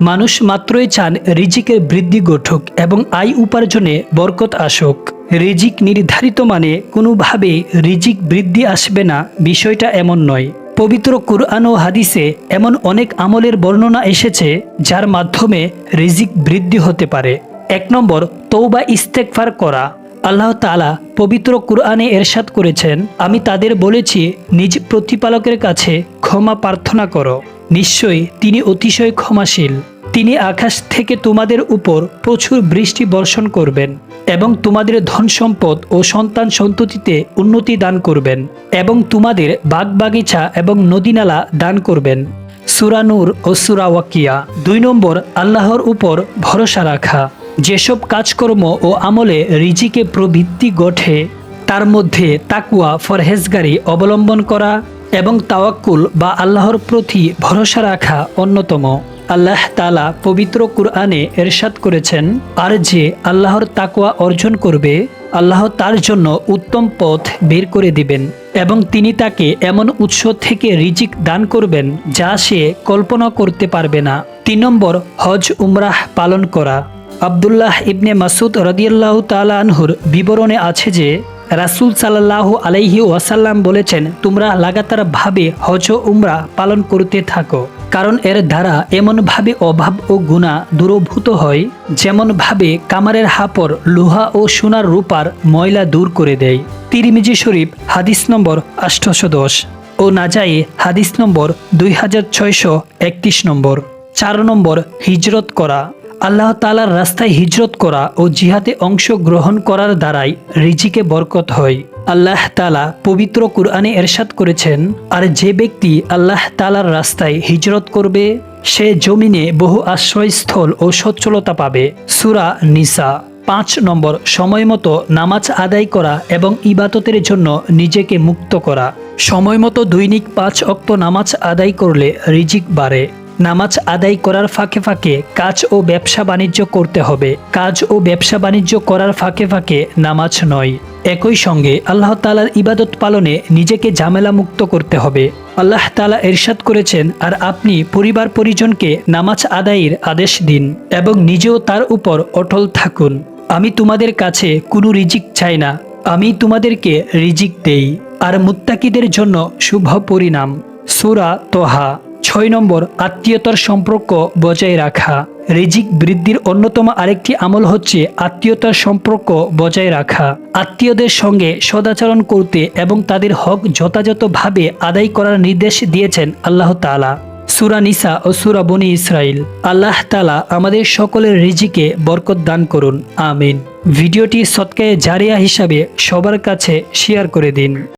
মানুষ মাত্রই চান রিজিকের বৃদ্ধি ঘটুক এবং আয় উপার্জনে বরকত আসুক। রিজিক নির্ধারিত মানে কোনোভাবে রিজিক বৃদ্ধি আসবে না, বিষয়টা এমন নয়। পবিত্র কুরআন ও হাদিসে এমন অনেক আমলের বর্ণনা এসেছে যার মাধ্যমে রিজিক বৃদ্ধি হতে পারে। এক নম্বর তৌবা ইস্তেকফার করা। আল্লাহ তালা পবিত্র কুরআনে এরশাদ করেছেন, আমি তাদের বলেছি, নিজ প্রতিপালকের কাছে ক্ষমা প্রার্থনা করো। নিশ্চয়ই তিনি অতিশয় ক্ষমাশীল। তিনি আকাশ থেকে তোমাদের উপর প্রচুর বৃষ্টি বর্ষণ করবেন এবং তোমাদের ধন সম্পদ ও সন্তান সন্ততিতে উন্নতি দান করবেন এবং তোমাদের বাগবাগিচা এবং নদীনালা দান করবেন। সুরানুর ও সুরাওয়াকিয়া দুই নম্বর, আল্লাহর উপর ভরসা রাখা। যেসব কাজকর্ম ও আমলে রিজিকে প্রবৃত্তি গঠে তার মধ্যে তাকুয়া ফরহেজগারি অবলম্বন করা এবং তাওয়াক্কুল বা আল্লাহর প্রতি ভরসা রাখা অন্যতম। আল্লাহ তালা পবিত্র কুরআনে এরশাদ করেছেন, আর যে আল্লাহর তাকুয়া অর্জন করবে, আল্লাহ তার জন্য উত্তম পথ বের করে দিবেন এবং তিনি তাকে এমন উৎস থেকে রিজিক দান করবেন যা সে কল্পনা করতে পারবে না। তিন নম্বর, হজ উমরাহ পালন করা। আবদুল্লাহ ইবনে মাসুদ রদিয়াল্লাহ তালানহুর বিবরণে আছে যে, রাসুল সাল্লাহ আলাইহি ওয়াসাল্লাম বলেছেন, তোমরা লাগাতার ভাবে হজ উমরা পালন করতে থাকো। কারণ এর দ্বারা এমনভাবে অভাব ও গুণা দূরভূত হয়, যেমনভাবে কামারের হাপর লোহা ও সোনার রূপার ময়লা দূর করে দেয়। তিরিমিজি শরীফ, হাদিস নম্বর আষ্টশো দশ। ও নাজাই হাদিস নম্বর দুই হাজার ছয়শো একত্রিশ নম্বর। চার নম্বর, হিজরত করা। আল্লাহ তালার রাস্তায় হিজরত করা ও জিহাদে অংশ গ্রহণ করার দ্বারাই রিজিকে বরকত হয়। আল্লাহ তালা পবিত্র কুরআনে এরশাদ করেছেন, আর যে ব্যক্তি আল্লাহ তালার রাস্তায় হিজরত করবে, সে জমিনে বহু আশ্রয়স্থল ও সচ্ছলতা পাবে। সুরা নিসা, পাঁচ নম্বর, সময় মতো নামাজ আদায় করা এবং ইবাদতের জন্য নিজেকে মুক্ত করা। সময় মতো দৈনিক পাঁচ অক্ত নামাজ আদায় করলে রিজিক বাড়ে। নামাজ আদায় করার ফাঁকে ফাঁকে কাজ ও ব্যবসা বাণিজ্য করতে হবে। কাজ ও ব্যবসা বাণিজ্য করার ফাঁকে ফাঁকে নামাজ নয়। একই সঙ্গে আল্লাহ তালার ইবাদত পালনে নিজেকে ঝামেলা মুক্ত করতে হবে। আল্লাহ তালা এরশাদ করেছেন, আর আপনি পরিবার পরিজনকে নামাজ আদায়ের আদেশ দিন এবং নিজেও তার উপর অটল থাকুন। আমি তোমাদের কাছে কোনো রিজিক চাই না। আমি তোমাদেরকে রিজিক দেই। আর মুত্তাকিদের জন্য শুভ পরিণাম। সুরা তোহা। ছয় নম্বর, আত্মীয়তার সম্পর্ক বজায় রাখা। রিজিক বৃদ্ধির অন্যতম আরেকটি আমল হচ্ছে আত্মীয়তার সম্পর্ক বজায় রাখা। আত্মীয়দের সঙ্গে সদাচরণ করতে এবং তাদের হক যথাযথভাবে আদায় করার নির্দেশ দিয়েছেন আল্লাহ তালা সুরা নিসা ও সুরা বনি ইসরাইল আল্লাহ তালা আমাদের সকলের রিজিকে বরকত দান করুন। আমিন। ভিডিওটি সৎকায়ে জারিয়া হিসাবে সবার কাছে শেয়ার করে দিন।